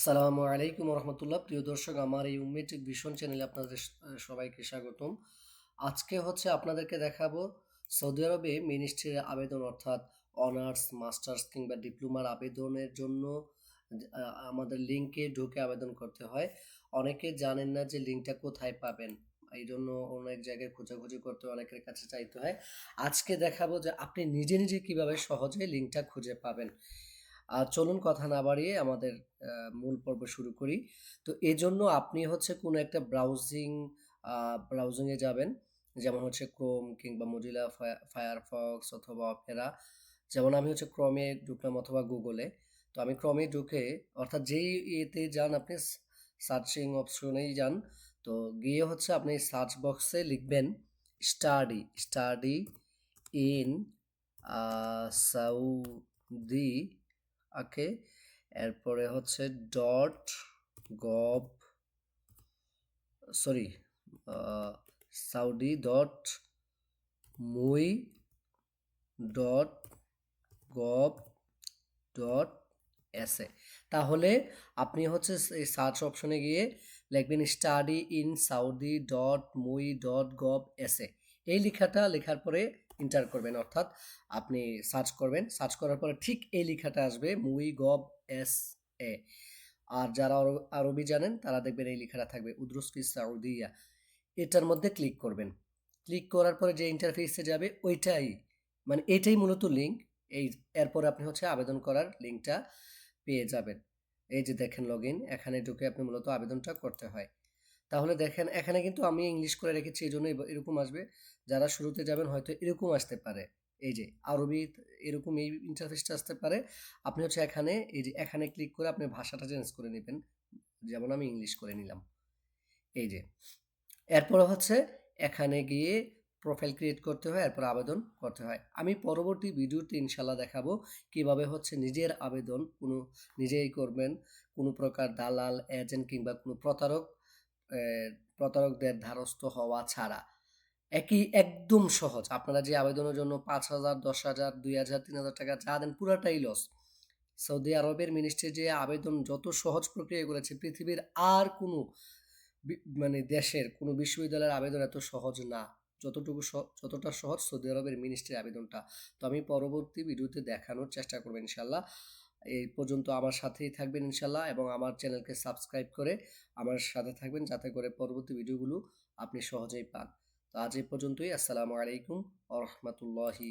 আসসালামু আলাইকুম রহমতুল্লাহ প্রিয় দর্শক, আমার এই উম্মেটিক ভীষণ চ্যানেলে আপনাদের সবাইকে স্বাগতম। আজকে হচ্ছে আপনাদেরকে দেখাবো সৌদি আরবে মিনিস্ট্রির আবেদন, অর্থাৎ অনার্স মাস্টার্স কিংবা ডিপ্লোমার আবেদনের জন্য আমাদের লিঙ্কে ঢুকে আবেদন করতে হয়। অনেকে জানেন না যে লিঙ্কটা কোথায় পাবেন। এই জন্য অনেক জায়গায় খোঁজাখুঁজি করতে অনেকের কাছে চাইতে হয়। আজকে দেখাবো যে আপনি নিজে নিজে কীভাবে সহজে লিঙ্কটা খুঁজে পাবেন। আর চলুন কথা না বাড়িয়ে আমাদের মূল পর্ব শুরু করি। তো এজন্য আপনি হচ্ছে কোনো একটা ব্রাউজিং ব্রাউজিংয়ে যাবেন। যেমন হচ্ছে ক্রোম কিংবা মজিলা ফায়ারফক্স অথবা অপেরা যেমন আমি হচ্ছে ক্রমে ঢুকলাম অথবা গুগলে তো আমি ক্রমে ঢুকে, অর্থাৎ যেই ইয়েতে যান আপনি সার্চিং অপশনেই যান, তো গিয়ে হচ্ছে আপনি সার্চ বক্সে লিখবেন study study in Saudi okay, এরপরে হচ্ছে dot gov sorry Saudi dot moe dot gov dot S A তাহলে আপনি হচ্ছে এই সার্চ অপশনে গিয়ে লিখবেন study in Saudi dot moe dot gov dot S A লেখাটা লেখার পরে ইন্টার করবেন, অর্থাৎ আপনি সার্চ করবেন। সার্চ করার পরে ঠিক এই লেখাটা আসবে মুই গভ এস এ। আর যারা আরব- জানেন, তারা দেখবেন এই লেখাটা থাকবে উদ্রুস্কি সাউদিয়া। এটার মধ্যে ক্লিক করবেন। ক্লিক করার পরে যে ইন্টারফেসে যাবে, ওইটাই মানে এটাই মূলত লিঙ্ক এই, এরপর আপনি হচ্ছে আবেদন করার লিঙ্কটা পেয়ে যাবেন। এই যে দেখেন লগ এখানে ঢুকে আপনি মূলত আবেদনটা করতে হয়। তাহলে দেখেন, এখানে কিন্তু আমি ইংলিশ করে রেখেছি, এই জন্য এরকম আসবে। যারা শুরুতে যাবেন, হয়তো এরকম আসতে পারে। এই যে, আরবি এরকম এই ইন্টারফেসটা আসতে পারে। আপনি হচ্ছে এখানে, এই যে, এখানে ক্লিক করে আপনি ভাষাটা চেঞ্জ করে নেবেন। যেমন আমি ইংলিশ করে নিলাম। এই যে, এরপর হচ্ছে এখানে গিয়ে প্রোফাইল ক্রিয়েট করতে হয়, এরপর আবেদন করতে হয়। আমি পরবর্তী ভিডিওতে ইনশাল্লাহ দেখাবো কীভাবে হচ্ছে নিজের আবেদন কোনো, নিজেই করবেন। কোনো প্রকার দালাল এজেন্ট কিংবা কোনো প্রতারক প্রতারকদের ধারস্থ হওয়া ছাড়া। একই, একদম সহজ। আপনারা যে আবেদনের জন্য পাঁচ হাজার, দশ হাজার, দুই হাজার, তিন হাজার টাকা যা দেন পুরাটাই লস সৌদি আরবের মিনিস্ট্রি যে আবেদন যত সহজ প্রক্রিয়া করেছে, পৃথিবীর আর কোনো মানে দেশের কোনো বিশ্ববিদ্যালয়ের আবেদন এত সহজ না। যতটুকু যতটা সহজ সৌদি আরবের মিনিস্ট্রির আবেদনটা। তো আমি পরবর্তী ভিডিওতে দেখানোর চেষ্টা করব ইনশাল্লাহ এই পর্যন্ত আমার সাথেই থাকবেন ইনশাল্লাহ এবং আমার চ্যানেলকে সাবস্ক্রাইব করে আমার সাথে থাকবেন যাতে করে পরবর্তী ভিডিওগুলো আপনি সহজেই পান। তো আজ এই পর্যন্তই। আসসালামু আলাইকুম আ রহমতুল্লাহি